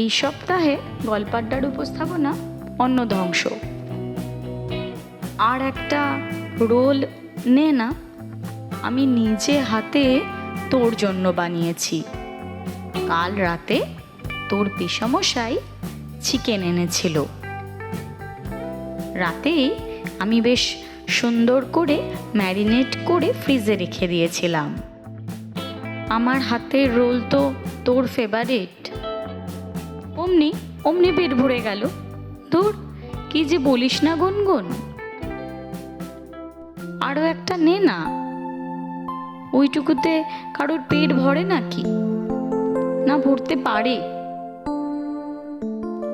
এই সপ্তাহে গল্পাড্ডার উপস্থাপনা অন্য ধ্বংস। আর একটা রোল নে না, আমি নিজে হাতে তোর জন্য বানিয়েছি। কাল রাতে তোর পিসমশাই চিকেন এনেছিল। রাতেই আমি বেশ সুন্দর করে ম্যারিনেট করে ফ্রিজে রেখে দিয়েছিলাম। আমার হাতের রোল তো তোর ফেভারিট অমনি অমনি পেট ভরে গেল। ধুর, কি যে বলিস না গুনগুন। আরও একটা নে না। ওইটুকুতে কারোর পেট ভরে নাকি? না ভরতে পারে।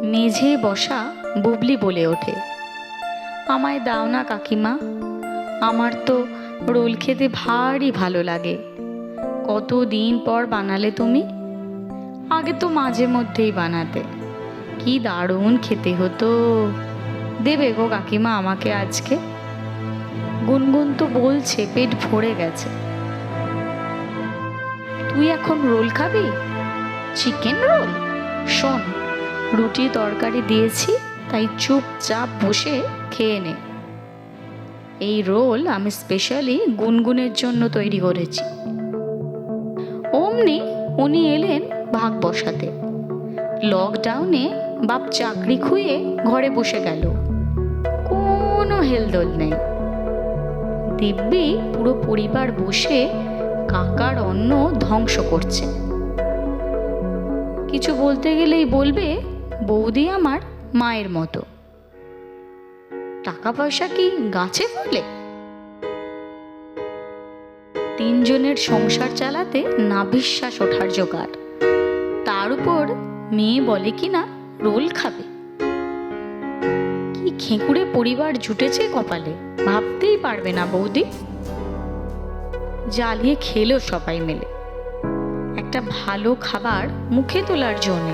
মেঝে বসা বুবলি বলে ওঠে। আমায় দাও না কাকিমা, আমার তো রোল খেতে ভারী ভালো লাগে। কত দিন পর বানালে তুমি? আগে তো মাঝে মধ্যেই বানাতে। কি দারুণ খেতে হতো। দেবে গো কাকিমা আমাকে আজকে। গুনগুন তো বলছে, পেট ভরে গেছে। তুই এখন রোল খাবি? চিকেন রোল শোন, রুটি তরকারি দিয়েছি, তাই চুপচাপ বসে খেয়ে নে। এই রোল আমি স্পেশালি গুনগুনের জন্য তৈরি করেছি। অমনি উনি এলেন ভাগ বসাতে। লকডাউনে বাপ চাকরি খুঁয়ে ঘরে বসে গেল। কোনো হেলদোল নেই। দিব্যি পুরো পরিবার বসে কাকার অন্ন ধ্বংস করছে। কিছু বলতে গেলেই বলবে, বৌদি আমার মায়ের মতো। টাকা পয়সা কি গাছে ফলে? তিনজনের সংসার চালাতে নাভিশ্বাস ওঠার জোগাড়। তার উপর মেয়ে বলে কি না রোল খাবে। কি খেঁকুড়ে পরিবার জুটেছে কপালে, ভাবতেই পারবে না বৌদি। জ্বালিয়ে খেলো সবাই মিলে। একটা ভালো খাবার মুখে তোলার জন্য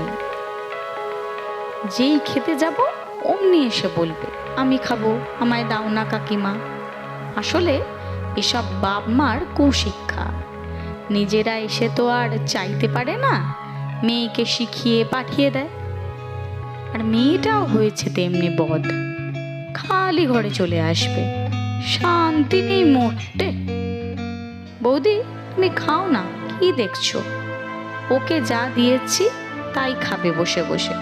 যেই খেতে যাব, অমনি এসে বলবে, আমি খাব, আমায় দাও না কাকিমা। আসলে এসব বাপ মার কুশিক্ষা। নিজেরা এসে তো আর চাইতে পারে না মেয়েকে শিখিয়ে পাঠিয়ে দেয়। আর মেয়েটাও হয়েছে তেমনি বদ। খালি ঘরে চলে আসবে। শান্তি নেই মোটে। বৌদি, তুমি খাও না, কি দেখছ? ওকে যা দিয়েছি, তাই খাবে বসে বসে।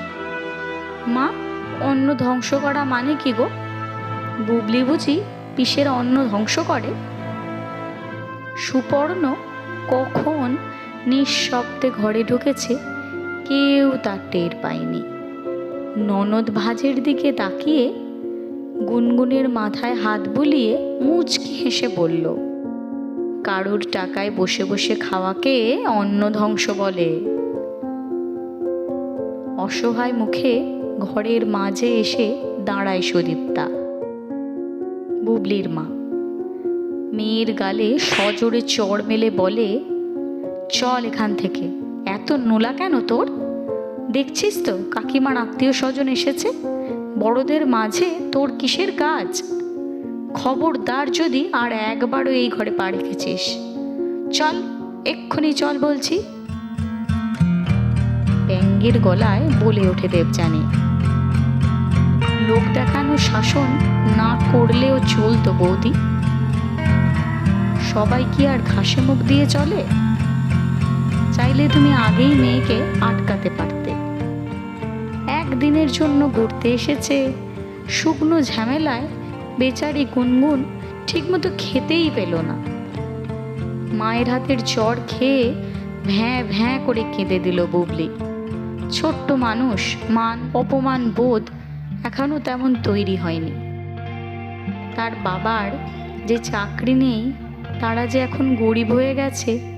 মা, অন্ন ধ্বংস করা মানে কি গো? বুবলি বুঝি পিসের অন্ন ধ্বংস করে? সুপর্ণ কখন নিঃশব্দে ঘরে ঢুকেছে, কেউ তার টের পায়নি। ননদ ভাজের দিকে তাকিয়ে গুনগুনের মাথায় হাত বুলিয়ে মুচকি হেসে বলল, কারুর টাকায় বসে বসে খাওয়াকে অন্ন ধ্বংস বলে? অসহায় মুখে ঘরের মাঝে এসে দাঁড়ায় সুদীপ্তা। বুবলির মা। মেয়ের গালে সজোরে চড় মেলে বলে চল এখান থেকে। এত নোলা কেন তোর? দেখছিস তো, কাকিমার আত্মীয় স্বজন এসেছে? বড়দের মাঝে তোর কিসের কাজ? খবরদার যদি আর একবারও এই ঘরে পা রেখেছিস। চল, এক্ষুনি চল বলছি। ব্যাঙ্গের গলায় বলে ওঠে দেবযানী। লোক দেখানো শাসন না করলেও চলতো বৌদি। সবাই কি আর ঘাসে মুখ দিয়ে চলে? চাইলে তুমি আগেই মেয়েকে আটকাতে পারতে। একদিনের জন্য ঘুরতে এসেছে। শুকনো ঝামেলায় বেচারি গুনগুন ঠিকমতো খেতেই পেল না। মায়ের হাতের জ্বর খেয়ে ভ্যাঁ ভ্যাঁ করে কেঁদে দিল বুবলি। ছোট্ট মানুষ, মান, অপমান, বোধ এখনও তেমন তৈরি হয়নি। তার বাবার যে চাকরি নেই, তারা যে এখন গরিব হয়ে গেছে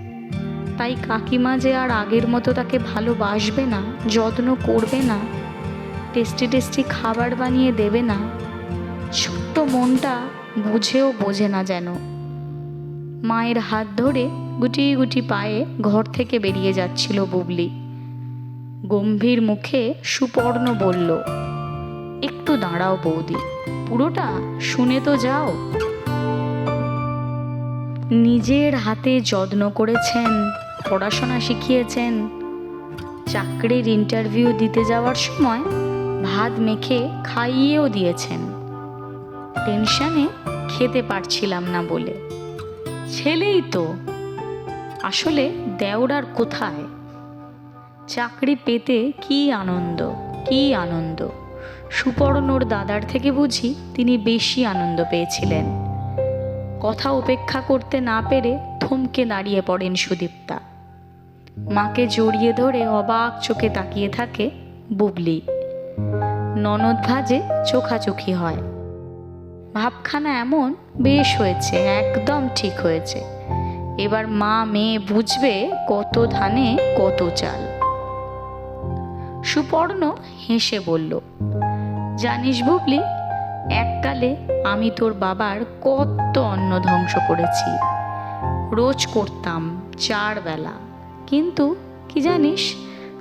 তাই কাকিমা যে আর আগের মতো তাকে ভালোবাসবে না, যত্ন করবে না, টেস্টি টেস্টি খাবার বানিয়ে দেবে না, ছোট্ট মনটা বুঝেও বোঝে না যেন। মায়ের হাত ধরে গুটি গুটি পায়ে ঘর থেকে বেরিয়ে যাচ্ছিল বুবলি। গম্ভীর মুখে সুপর্ণ বলল, একটু দাঁড়াও বৌদি, পুরোটা শুনে তো যাও। নিজের হাতে যত্ন করেছেন পড়াশোনা শিখিয়েছেন। চাকরির ইন্টারভিউ দিতে যাওয়ার সময় ভাত মেখে খাইয়েও দিয়েছেন। টেনশনে খেতে পারছিলাম না বলে। ছেলেই তো। আসলে দেওরার কোথায়? চাকরি পেতে কি আনন্দ কি আনন্দ? সুপর্ণর দাদার থেকে বুঝি তিনি বেশি আনন্দ পেয়েছিলেন। কথা উপেক্ষা করতে না পেরে থমকে দাঁড়িয়ে পড়েন সুদীপ্তা। মাকে জড়িয়ে ধরে অবাক চোখে তাকিয়ে থাকে বুবলি। ননদ ভাজে চোখাচোখি হয়। ভাবখানা এমন বেশ হয়েছে, একদম ঠিক হয়েছে। এবার মা মেয়ে বুঝবে কত ধানে কত চাল। সুপর্ণ হেসে বলল, জানিস বুবলি, এককালে আমি তোর বাবার কত অন্ন ধ্বংস করেছি। রোজ করতাম চার বেলা কিন্তু কি জানিস,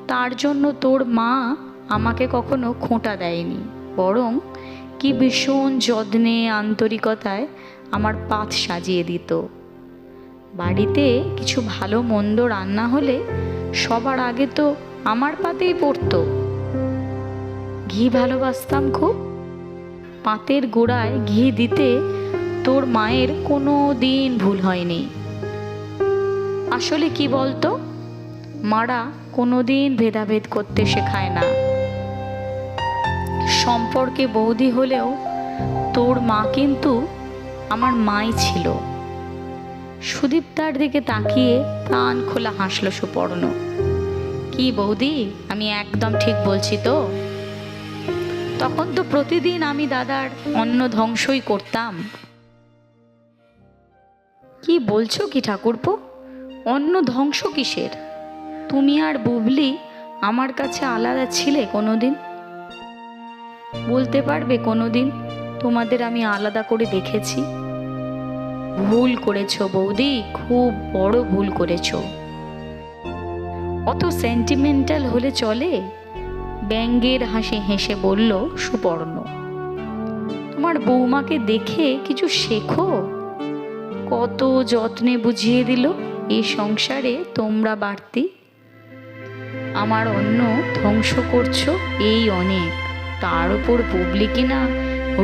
তার জন্য তোর মা আমাকে কখনো খোঁটা দেয়নি। বরং কি ভীষণ যত্নে, আন্তরিকতায় আমার পাত সাজিয়ে দিত। বাড়িতে কিছু ভালো মন্দ রান্না হলে সবার আগে তো আমার পাতেই পড়তো। ঘি ভালোবাসতাম খুব। পাতের গোড়ায় ঘি দিতে তোর মায়ের কোনো দিন ভুল হয়নি। আসলে কি বলতো মারা কোনো দিন ভেদাভেদ করতে শেখায় না। সম্পর্কে বৌদি হলেও তোর মা কিন্তু আমার মাই ছিল। সুদীপ তার দিকে তাকিয়ে প্রাণ খোলা হাসলো সুপর্ণ। কি বৌদি, আমি একদম ঠিক বলছি তো? তখন তো প্রতিদিন আমি দাদার অন্ন ধ্বংসই করতাম। কি বলছো কি ঠাকুরপো? অন্ন ধ্বংস কিসের? তুমি আর বুবলি আমার কাছে আলাদা ছিলে কোনো দিন বলতে পারবে কোনো দিন তোমাদের আমি আলাদা করে দেখেছি? ভুল করেছ বৌদি, খুব বড় ভুল করেছ। অত সেন্টিমেন্টাল হলে চলে? ব্যঙ্গের হাসি হেসে বলল সুপর্ণ। তোমার বৌমাকে দেখে কিছু শেখো? কত যত্নে বুঝিয়ে দিল এই সংসারে তোমরা বাড়তি আমার অন্ন ধ্বংস করছ এই অনেক। তার উপর বুবলি কিনা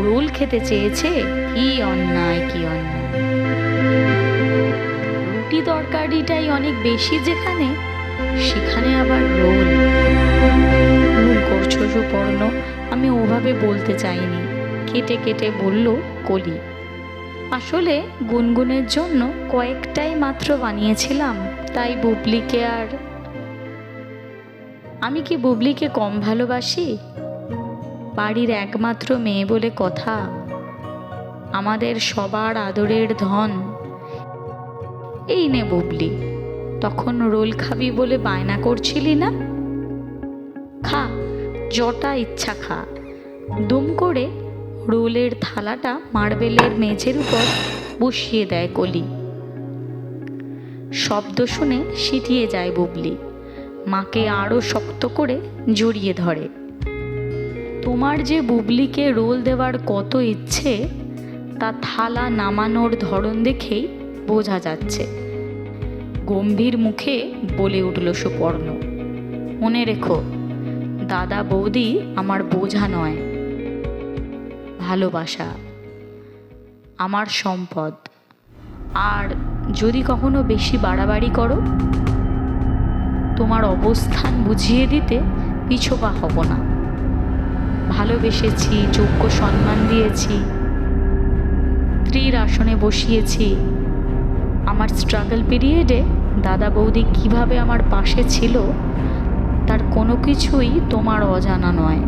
রোল খেতে চেয়েছে, কি অন্যায় কি অন্যায়। রুটি তরকারিটাই অনেক বেশি যেখানে, সেখানে আবার রোল। ভুল করছ সুপর্ণ, আমি ওভাবে বলতে চাইনি। কেটে কেটে বলল কলি। আসলে গুনগুনের জন্য কয়েকটাই মাত্র বানিয়েছিলাম, তাই বুবলিকে আর আমি কি বুবলিকে কম ভালোবাসি? বাড়ির একমাত্র মেয়ে বলে কথা। আমাদের সবার আদরের ধন। এই নে বুবলি, তখন রোল খাবি বলে বায়না করছিলি না? খা, যটা ইচ্ছা খা। দুম করে রোলের থালাটা মার্বেলের মেঝের উপর বসিয়ে দেয় কলি। শব্দ শুনে সিটিয়ে যায় বুবলি। মাকে আরও শক্ত করে জড়িয়ে ধরে। তোমার যে বুবলিকে রোল দেওয়ার কত ইচ্ছে, তা থালা নামানোর ধরন দেখেই বোঝা যাচ্ছে। গম্ভীর মুখে বলে উঠল সুপর্ণ, মনে রেখো, দাদা বৌদি আমার বোঝা নয়, ভালোবাসা আমার সম্পদ। আর যদি কখনো বেশি বাড়াবাড়ি করো তোমার অবস্থান বুঝিয়ে দিতে পিছোপা হব না। ভালোবেসেছি, যোগ্য সম্মান দিয়েছি, স্ত্রীর আসনে বসিয়েছি। আমার স্ট্রাগল পিরিয়ডে দাদা বৌদি কীভাবে আমার পাশে ছিল, তার কোনো কিছুই তোমার অজানা নয়।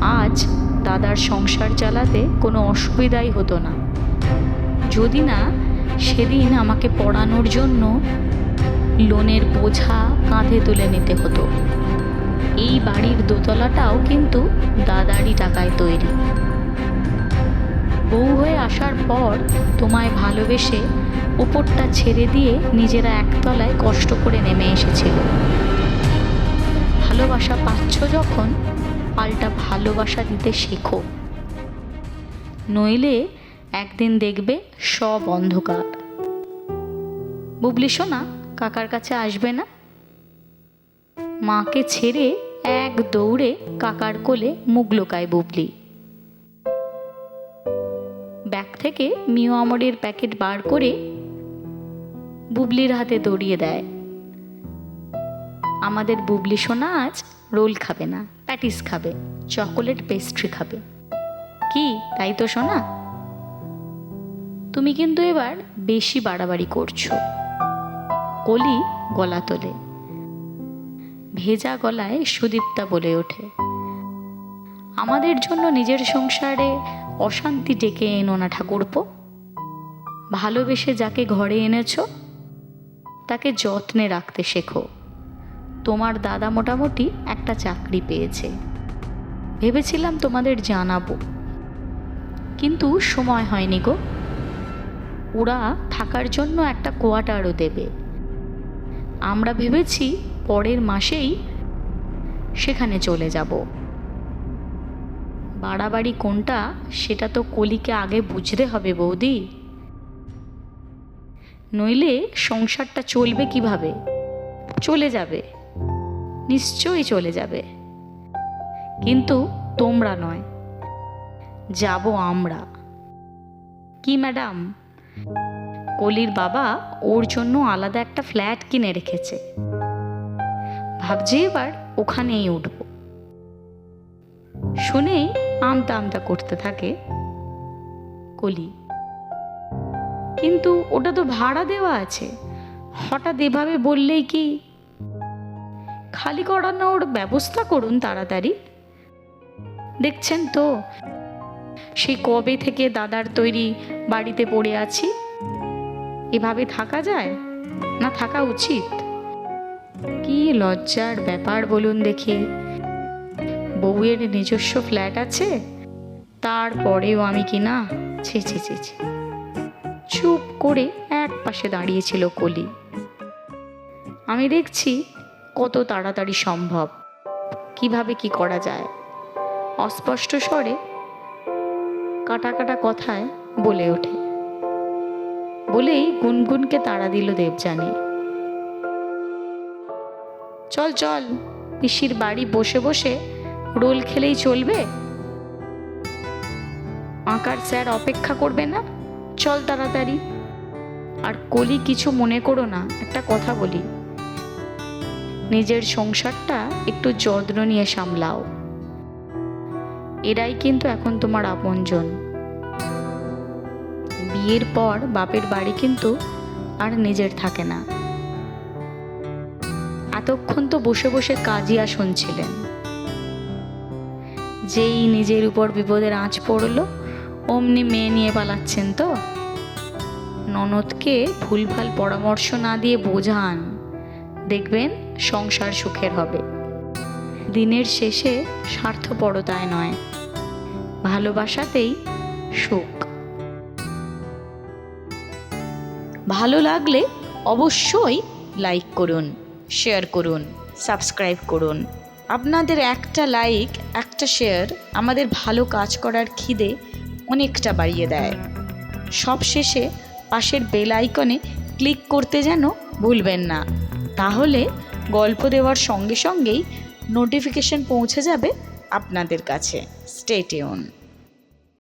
আজ দাদার সংসার চালাতে কোনো অসুবিধাই হতো না। যদি না, সেদিন আমাকে পড়ানোর জন্য লোনের বোঝা কাঁধে তুলে নিতে হতো। এই বাড়ির দোতলাটাও কিন্তু দাদারই টাকায় তৈরি। বউ হয়ে আসার পর তোমায় ভালোবেসে উপরটা ছেড়ে দিয়ে নিজেরা একতলায় কষ্ট করে নেমে এসেছিল। ভালোবাসা পাচ্ছ যখন পাল্টা ভালোবাসা দিতে শেখো। নইলে একদিন দেখবে সব অন্ধকার। বুবলি সোনা কাকার কাছে আসবে না? মাকে ছেড়ে এক দৌড়ে কাকার কোলে মুখ লোকায় বুবলি। ব্যাগ থেকে মিও আমরের প্যাকেট বার করে বুবলির হাতে দড়িয়ে দেয়। আমাদের বুবলি সোনা আজ রোল খাবে না, প্যাটিস খাবে, চকোলেট পেস্ট্রি খাবে। কি, তাই তো সোনা? তুমি কিন্তু এবার বেশি বাড়াবাড়ি করছ। কলি গলা তোলে। ভেজা গলায় সুদীপ্তা বলে ওঠে, আমাদের জন্য নিজের সংসারে অশান্তি ডেকে এনো না ঠাকুরপো। ভালোবেসে যাকে ঘরে এনেছো, তাকে যত্নে রাখতে শেখো। তোমার দাদা মোটামুটি একটা চাকরি পেয়েছে। ভেবেছিলাম তোমাদের জানাব। কিন্তু সময় হয়নি গো। ওরা থাকার জন্য একটা কোয়ার্টারও দেবে। আমরা ভেবেছি পরের মাসেই সেখানে চলে যাব। বাড়াবাড়ি কোনটা, সেটা তো কলিকে আগে বুঝতে হবে বৌদি। নইলে সংসারটা চলবে কীভাবে? চলে যাবে। নিশ্চয়ই চলে যাবে। কিন্তু তোমরা নয়। যাব আমরা। কি ম্যাডাম? কলির বাবা ওর জন্য আলাদা একটা ফ্ল্যাট কিনে রেখেছে। ভাবছি এবার ওখানেই উঠব। শুনেই আমতা আমতা করতে থাকে কলি। কিন্তু ওটা তো ভাড়া দেওয়া আছে। হঠাৎ এভাবে বললেই কি? খালি করানোর ব্যবস্থা করুন তাড়াতাড়ি। দেখছেন তো? সেই কবে থেকে দাদার তৈরি বাড়িতে পড়ে আছি? এভাবে থাকা যায়? না থাকা উচিত? কি লজ্জার ব্যাপার বলুন দেখি। বউয়ের নিজস্ব ফ্ল্যাট আছে? তারপরেও আমি কি না? ছি ছি ছি ছি। চুপ করে এক পাশে দাঁড়িয়েছিল কলি। আমি দেখছি কত তাড়াতাড়ি সম্ভব। কীভাবে কি করা যায়? অস্পষ্ট স্বরে কাটা কাটা কথায় বলে ওঠে। বলেই গুনগুনকে তাড়া দিল দেবযানী। চল চল, পিসির বাড়ি বসে বসে রোল খেলেই চলবে? আঁকার স্যার অপেক্ষা করবে না? চল তাড়াতাড়ি। আর কলি কিছু মনে করো না, একটা কথা বলি। নিজের সংসারটা একটু যত্ন নিয়ে সামলাও। এরাই কিন্তু এখন তোমার আপনজন। বিয়ের পর বাপের বাড়ি কিন্তু আর নিজের থাকে না। এতক্ষণ তো বসে বসে কাজিয়া শুনছিলেন। যেই নিজের উপর বিপদের আঁচ পড়ল, অমনি মেয়ে নিয়ে পালাচ্ছেন তো। ননদকে ভুলভাল পরামর্শ না দিয়ে বোঝান, দেখবেন সংসার সুখের হবে। দিনের শেষে স্বার্থপরতায় নয়, ভালোবাসাতেই সুখ। ভালো লাগলে অবশ্যই লাইক করুন শেয়ার করুন সাবস্ক্রাইব করুন। আপনাদের একটা লাইক একটা শেয়ার আমাদের ভালো কাজ করার খিদে অনেকটা বাড়িয়ে দেয়। সব শেষে পাশের বেল আইকনে ক্লিক করতে যেন ভুলবেন না। তাহলে গল্প দেওয়ার সঙ্গে সঙ্গেই নোটিফিকেশন পৌঁছে যাবে আপনাদের কাছে। স্টেটিউন